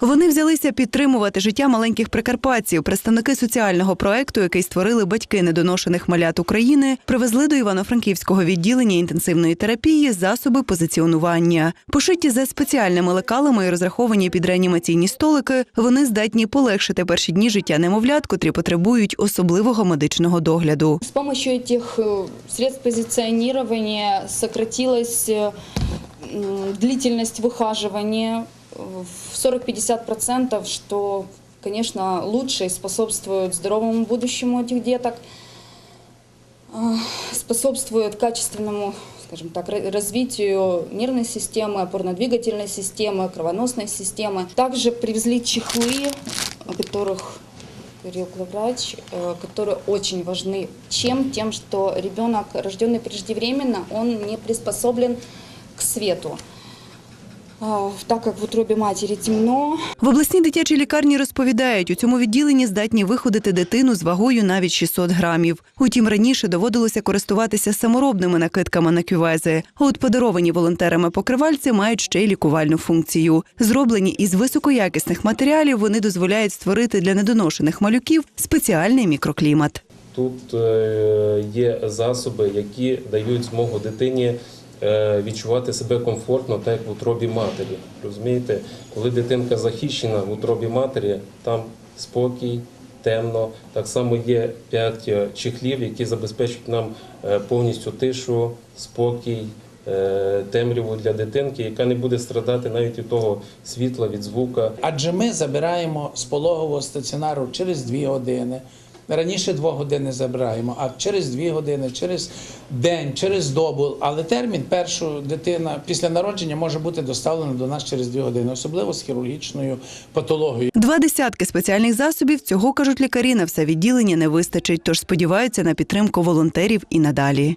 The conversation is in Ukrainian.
Вони взялися підтримувати життя маленьких прикарпатців. Представники соціального проекту, який створили батьки недоношених малят України, привезли до Івано-Франківського відділення інтенсивної терапії засоби позиціонування. Пошиті за спеціальними лекалами і розраховані під реанімаційні столики. Вони здатні полегшити перші дні життя немовлят, котрі потребують особливого медичного догляду. С помощью этих э, средств позиционирования сократилась э, м, длительность выхаживания э, В 40-50%, что, конечно, лучше способствует здоровому будущему этих деток, э, способствует качественному скажем так, ра- развитию нервной системы, опорно-двигательной системы, кровоносной системы. Также привезли чехлы, о которых говорил главврач, э, которые очень важны. Чем? Тем, что ребенок, рожденный преждевременно, он не приспособлен к свету. Так как в утробе матери темно, В обласній дитячій лікарні розповідають, у цьому відділенні здатні виходити дитину з вагою навіть 600 грамів. Утім, раніше доводилося користуватися саморобними накидками на кювези. А от подаровані волонтерами покривальці мають ще й лікувальну функцію. Зроблені із високоякісних матеріалів, вони дозволяють створити для недоношених малюків спеціальний мікроклімат. Тут е, є засоби, які дають змогу дитині відчувати себе комфортно, так як в утробі матері. Розумієте, коли дитинка захищена в утробі матері, там спокій, темно. Так само є п'ять е, чехлів, які забезпечують нам е, повністю тишу, спокій. е, Темряву для дитинки, яка не буде страдати навіть від того світла, від звука. Адже ми забираємо з пологового стаціонару через 2 години. Раніше 2 години забираємо, а через 2 години, через день, через добу. Але термін першу дитина після народження може бути доставлена до нас через 2 години, особливо з хірургічною патологією. Два десятки спеціальних засобів цього кажуть лікарі на все відділення не вистачить, тож сподіваються на підтримку волонтерів і надалі.